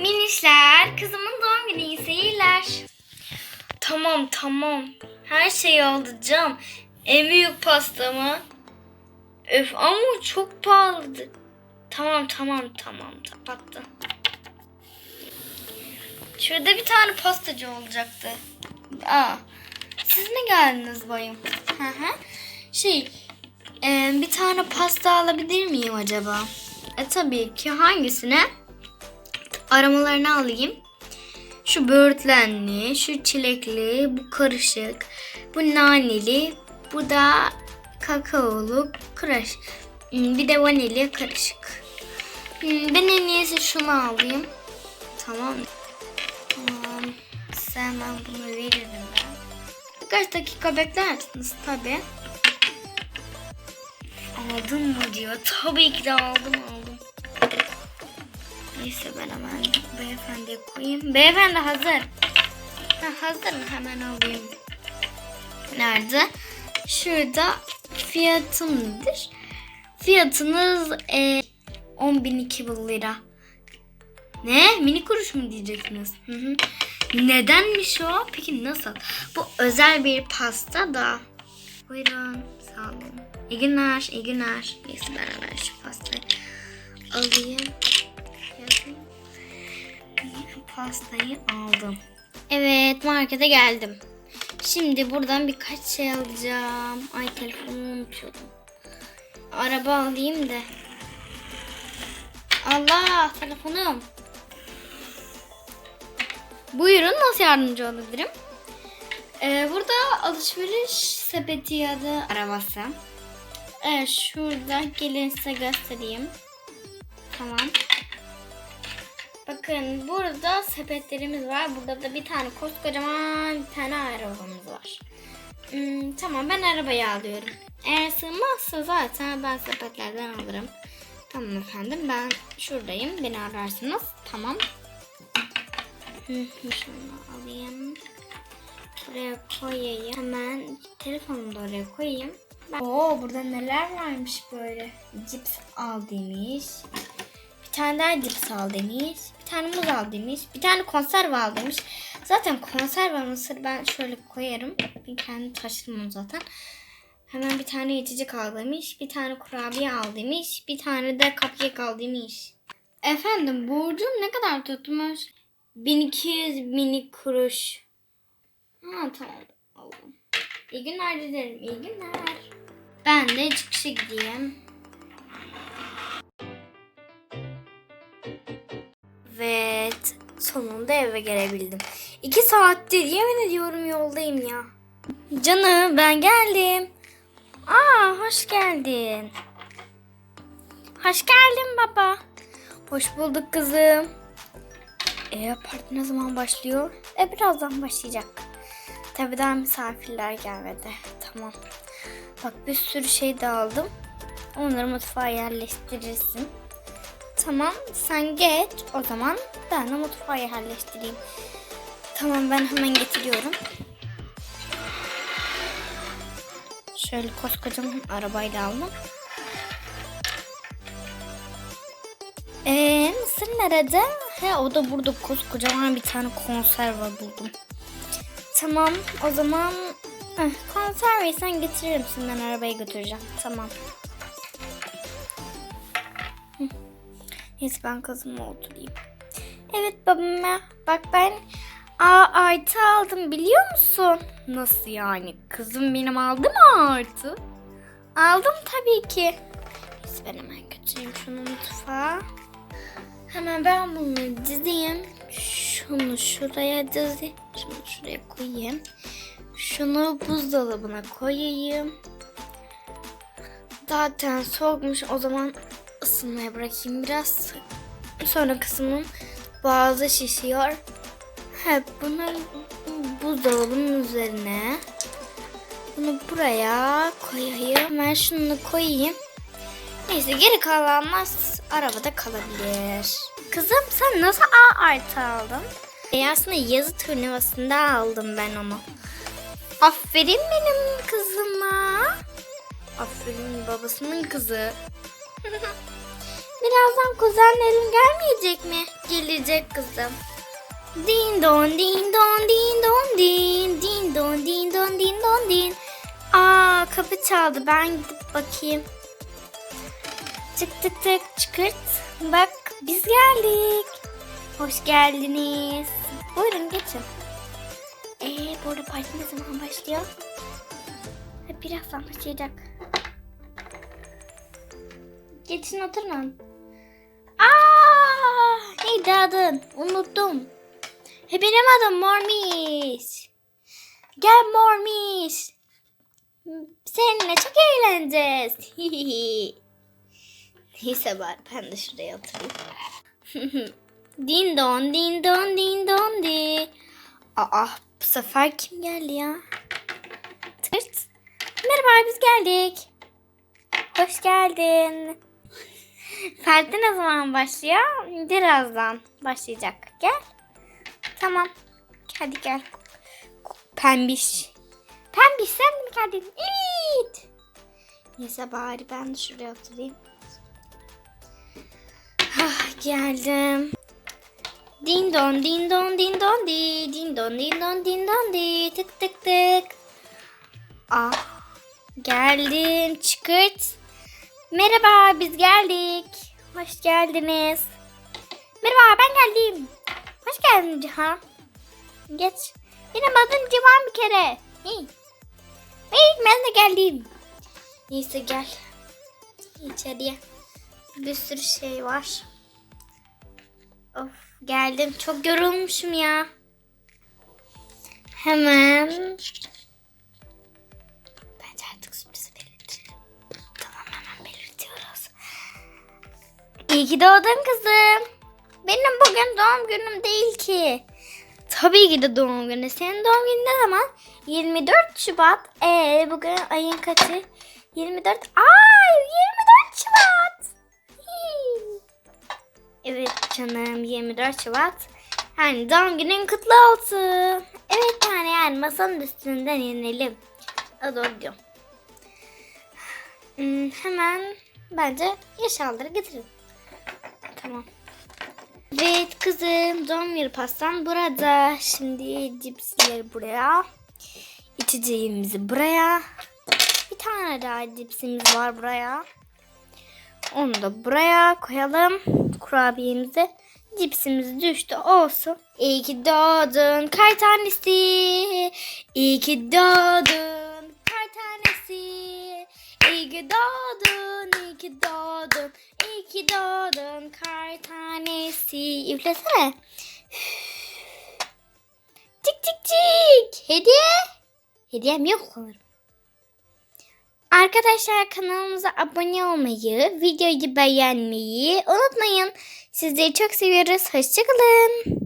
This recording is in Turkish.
Minişler, kızımın doğum günü iyi seyirler. Tamam tamam. Her şeyi alacağım. En büyük pastamı. Öf ama çok pahalıdı. Tamam tamam tamam kapattım. Şurada bir tane pastacı olacaktı. Aa, siz mi geldiniz bayım? Hı hı. Şey, e, bir tane pasta alabilir miyim acaba? E tabii ki hangisine? Aramalarını alayım. Şu böğürtlenli, şu çilekli, bu karışık, bu naneli, bu da kakaolu, kıraş. Hmm, Bir de vanilya karışık. Hmm, Ben en iyisi şunu alayım. Tamam. Tamam. Size hemen bunu veririm ben. Birkaç dakika bekler misiniz? Tabii. Aldın mı diyor. Tabii ki de aldım aldım. Neyse ben hemen beyefendiye koyayım. Beyefendi hazır. Ha, hazırım hemen alayım. Nerede? Şurada fiyatım nedir? Fiyatınız e, 10.002 lira. Ne? Mini kuruş mu diyeceksiniz? Hı hı. Nedenmiş o? Peki nasıl? Bu özel bir pasta da. Buyurun. Sağ olun. İyi günler. iyi günler. Neyse ben hemen şu pastayı alayım. Pastayı aldım. Evet markete geldim. Şimdi buradan birkaç şey alacağım. Ay telefonumu unutuyordum. Araba alayım da. Allah telefonum. Buyurun nasıl yardımcı olabilirim? Ee, burada alışveriş sepeti ya da arabası. Evet şurada gelin size göstereyim. Tamam. Bakın burada sepetlerimiz var. Burada da bir tane koskocaman bir tane arabamız var. Hmm, tamam ben arabayı alıyorum. Eğer sığmazsa zaten ben sepetlerden alırım. Tamam efendim ben şuradayım. Beni ararsınız. Tamam. Şunu alayım. Buraya koyayım. Hemen telefonumu da oraya koyayım. Ben... Oo burada neler varmış böyle. Cips al demiş. Bir tane daha cips al demiş. Tane muz al demiş. Bir tane konserve al demiş. Zaten konserve mısır ben şöyle koyarım. Ben kendi taşırım zaten. Hemen bir tane içecek al demiş. Bir tane kurabiye al demiş. Bir tane de cupcake al demiş. Efendim borcum ne kadar tutmuş? 1200 mini kuruş. Ha tamam aldım. İyi günler dilerim. İyi günler. Ben de çıkışa gideyim. Sonunda eve gelebildim. İki saattir yemin ediyorum yoldayım ya. Canım ben geldim. Aa hoş geldin. Hoş geldin baba. Hoş bulduk kızım. E parti ne zaman başlıyor? E birazdan başlayacak. Tabii daha misafirler gelmedi. Tamam. Bak bir sürü şey de aldım. Onları mutfağa yerleştirirsin. Tamam sen geç o zaman ben de mutfağa yerleştireyim. Tamam ben hemen getiriyorum. Şöyle koskocaman arabayla aldım. Eee mısır nerede? He o da burada koskocaman bir tane konserve buldum. Tamam o zaman eh, konserveyi sen getirir misin? Ben arabaya götüreceğim. Tamam. Neyse ben kızıma oturayım. Evet babama bak ben A artı aldım biliyor musun? Nasıl yani? Kızım benim aldı mı artı? Aldım tabii ki. Neyse ben hemen götüreyim şunu mutfağa. Hemen ben bunu dizeyim. Şunu şuraya dizeyim. Şunu şuraya koyayım. Şunu buzdolabına koyayım. Zaten soğukmuş. O zaman ısınmaya bırakayım biraz. Sonra kısmım boğazı şişiyor. Hep bunu buzdolabının üzerine. Bunu buraya koyayım. Ben şunu koyayım. Neyse geri kalanlar arabada kalabilir. Kızım sen nasıl A artı aldın? E aslında yazı turnuvasında aldım ben onu. Aferin benim kızıma. Aferin babasının kızı. Birazdan kuzenlerin gelmeyecek mi? Gelecek kızım. Din don din don din don din din don din don din don din. Aa kapı çaldı ben gidip bakayım. Çık tık tık çıkırt. Bak biz geldik. Hoş geldiniz. Buyurun geçin. Ee burada parti ne zaman başlıyor? Birazdan başlayacak. Geçin oturun. Neydi adın? Unuttum. He benim adım Mormis. Gel Mormis. Seninle çok eğleneceğiz. Neyse bari ben de şuraya oturayım. din don din don din don di. Aa bu sefer kim geldi ya? Tırt. Merhaba biz geldik. Hoş geldin. Parti ne zaman başlıyor? Birazdan başlayacak. Gel. Tamam. Hadi gel. Pembiş. Pembiş sen mi geldin? Evet. Neyse bari ben de şuraya oturayım. Ah, geldim. Din don din don din don di din don din don din don di tık tık tık. Ah geldim çıkırt. Merhaba biz geldik. Hoş geldiniz. Merhaba ben geldim. Hoş geldin Cihan. Geç. Benim adım Civan bir kere. Hey. Hey ben de geldim. Neyse gel. İçeriye. Bir sürü şey var. Of geldim. Çok yorulmuşum ya. Hemen. İyi ki doğdun kızım. Benim bugün doğum günüm değil ki. Tabii ki de doğum günü. Senin doğum günün ne zaman? 24 Şubat. Ee bugün ayın kaçı? 24. Ay 24 Şubat. Evet canım 24 Şubat. Yani doğum günün kutlu olsun. Evet yani yani masanın üstünden inelim. O doğru diyorum. Hmm, hemen bence eşyaları getirin. Tamam. Evet kızım doğum günü pastan burada. Şimdi cipsleri buraya. İçeceğimizi buraya. Bir tane daha cipsimiz var buraya. Onu da buraya koyalım. Kurabiyemizi. Cipsimiz düştü olsun. İyi ki doğdun kar. İyi ki doğdun tanesi. Üflesene. Çık çık çık. Hediye. Hediyem yok sanırım. Arkadaşlar kanalımıza abone olmayı, videoyu beğenmeyi unutmayın. Sizleri çok seviyoruz. Hoşçakalın.